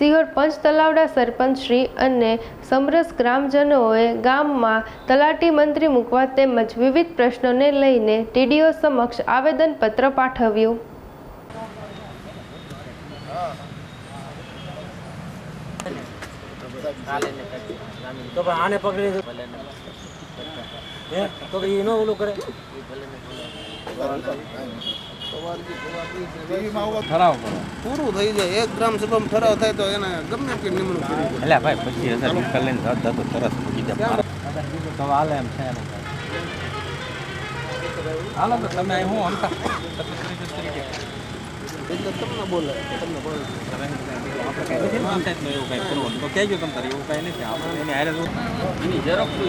સિહોર પંચ તલાવડા સરપંચ શ્રી અને સમરસ ગ્રામજનોએ ગામમાં તલાટી મંત્રી મૂકવા તેમજ વિવિધ પ્રશ્નોને લઈને ટીડીઓ સમક્ષ આવેદનપત્ર પાઠવ્યું. તો આને પકડી તો એનો ઓલું કરે. ઠરાવ પૂરું થઈ જાય. એક ગ્રામ સભામાં ઠરાવ થાય તો એને ગમે નિમણૂક એટલે ભાઈ પચીસ હજાર રૂપિયા લઈને જતો તો હાલે એમ છે એનું હાલો તો તમે હું અમતા તમને બોલે તમને બોલે. આપણે એવું કાંઈ કરવાનું. તો કહેજો તમે એવું કઈ નથી. આપણે એની હારે જો એની ઝેરોક્ષ શું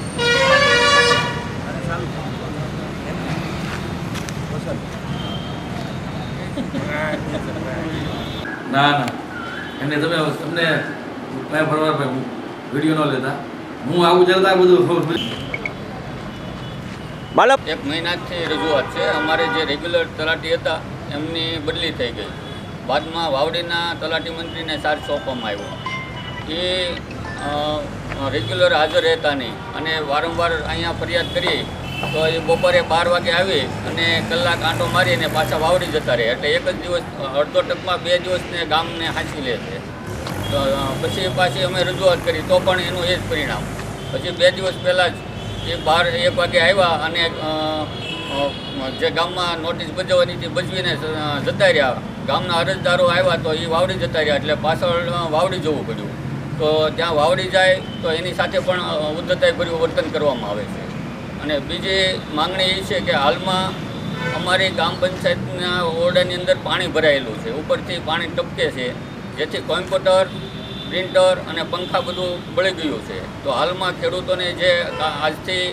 ના ના. એને તમે તમને કયા ફરવા ભાઈ વીડિયો ન લેતા. હું આવું ચાલતા બધું બાળક. એક મહિનાથી રજૂઆત છે. અમારે જે રેગ્યુલર તલાટી હતા એમની બદલી થઈ ગઈ. બાદમાં વાવડીના તલાટી મંત્રીને ચાર્જ સોંપવામાં આવ્યો. એ રેગ્યુલર હાજર રહેતા નહીં. અને વારંવાર અહીંયા ફરિયાદ કરી તો એ બપોરે બાર વાગે આવી અને કલાક આંટો મારીને પાછા વાવડી જતા રહે એટલે એક જ દિવસ, અડધો ટકમાં બે દિવસને ગામને હાંચી લે છે. તો પછી પાછી અમે રજૂઆત કરી, તો પણ એનું એ જ પરિણામ. પછી બે દિવસ પહેલાં જ એ બાર, એક વાગે આવ્યા અને જે ગામમાં નોટિસ બજાવવાની હતી, બજવીને જતા રહ્યા. ગામના અરજદારો આવ્યા તો એ વાવડી જતા રહ્યા, એટલે પાછળ વાવડી જવું પડ્યું. તો ત્યાં વાવડી જાય તો એની સાથે પણ ઉદ્ધતાઈ ભર્યું વર્તન કરવામાં આવે છે. અને બીજી માંગણી એ છે કે હાલમાં અમારી ગ્રામ પંચાયતના ઓરડાની અંદર પાણી ભરાયેલું છે. ઉપરથી પાણી ટપકે છે. જેથી કોમ્પ્યુટર પ્રિન્ટર અને પંખા બધું બળી ગયું છે. તો હાલમાં ખેડૂતોને જે આજથી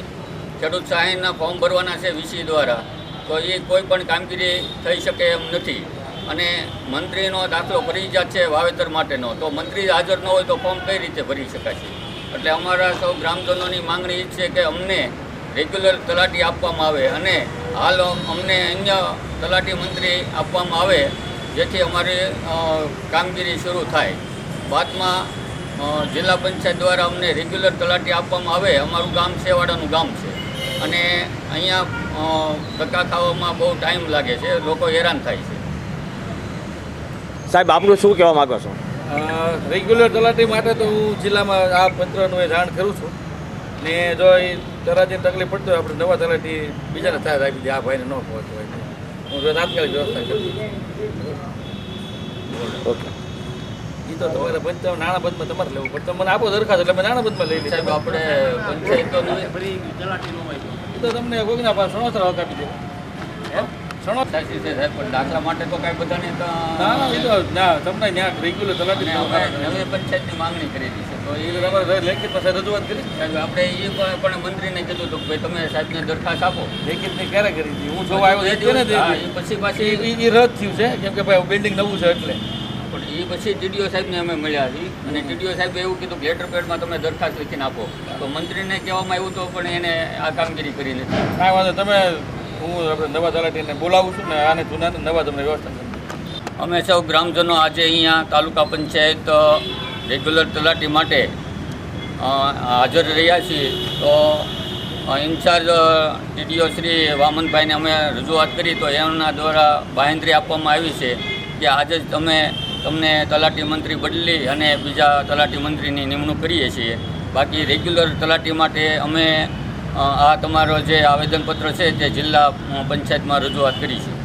ખેડૂત સહાયના ફોર્મ ભરવાના છે વીસી દ્વારા, તો એ કોઈ પણ કામગીરી થઈ શકે એમ નથી. અને મંત્રીનો દાખલો ફરજિયાત છે વાવેતર માટેનો. તો મંત્રી હાજર ન હોય તો ફોર્મ કઈ રીતે ભરી શકાશે? એટલે અમારા સૌ ગ્રામજનોની માંગણી એ છે કે અમને રેગ્યુલર તલાટી આપવામાં આવે અને હાલ અમને અન્ય તલાટી મંત્રી આપવામાં આવે જેથી અમારી કામગીરી શરૂ થાય. બાદમાં જિલ્લા પંચાયત દ્વારા અમને રેગ્યુલર તલાટી આપવામાં આવે અમારું ગામ છેવાડાનું ગામ છે. અને અહીંયા ધક્કા ખાવામાં બહુ ટાઈમ લાગે છે લોકો હેરાન થાય છે. સાહેબ આપનું શું કહેવા માગો છો? રેગ્યુલર તલાટી માટે તો હું જિલ્લામાં આ પત્રનું એ જાણ કરું છું. ને જો એ તકલીફ પડતી હોય આપણે નવા તલાટી બીજાને થાય આપી દે આ ભાઈને ન પહોંચતો હોય. હું તાત્કાલિક વ્યવસ્થા કરું ઓકે. એ તો તમારે પંચાવન નાણાં પદમાં તમારે લેવું પડે. તમે મને આપો દરખાસ્ત એટલે નાણા નાણાં પદમાં લઈ સાહેબ આપણે પંચાયત તો તમને કોઈના પાસે સણોસર હક આપી દે સણો સાચી છે સાહેબ પણ દાખલા માટે તો કાંઈ બધાને ના ના એ તો ના તમને ત્યાં રેગ્યુલર તલાટી પંચાયતની માંગણી કરેલી છે. તો એ તમારે લેખિત પાસે રજૂઆત કરી. સાહેબ આપણે એ પણ મંત્રીને કીધું હતું કે ભાઈ તમે સાહેબને દરખાસ્ત આપો. લેખિતની ક્યારે કરી હતી? હું જોવા આવ્યો ને પછી પાછી એ રદ થયું છે કેમ કે ભાઈ બિલ્ડિંગ નવું છે એટલે. પણ એ પછી ટીડીઓ સાહેબને અમે મળ્યા છીએ. અને ટીડીઓ સાહેબે એવું કીધું કે લેટર પેડમાં તમે દરખાસ્ત લખીને આપો. તો મંત્રીને કહેવામાં આવ્યું તો પણ એને આ કામગીરી કરી નથી કાંઈ વાંધો તમે હું આપણે નવા તલાટીને બોલાવું છું ને આને જૂના નવા તમને વ્યવસ્થા અમે સૌ ગ્રામજનો આજે અહીંયા તાલુકા પંચાયત રેગ્યુલર તલાટી માટે હાજર રહ્યા છીએ. તો ઇન્ચાર્જ ટીડીઓ શ્રી વામનભાઈને અમે રજૂઆત કરી તો એમના દ્વારા બાહેંધરી આપવામાં આવી છે કે આજે જ તમે, તમને તલાટી મંત્રી બદલી અને બીજા તલાટી મંત્રીની નિમણૂક કરીએ છીએ. બાકી રેગ્યુલર તલાટી માટે અમે આ તમારો જે આવેદનપત્ર છે તે જિલ્લા પંચાયતમાં રજૂઆત કરી છે.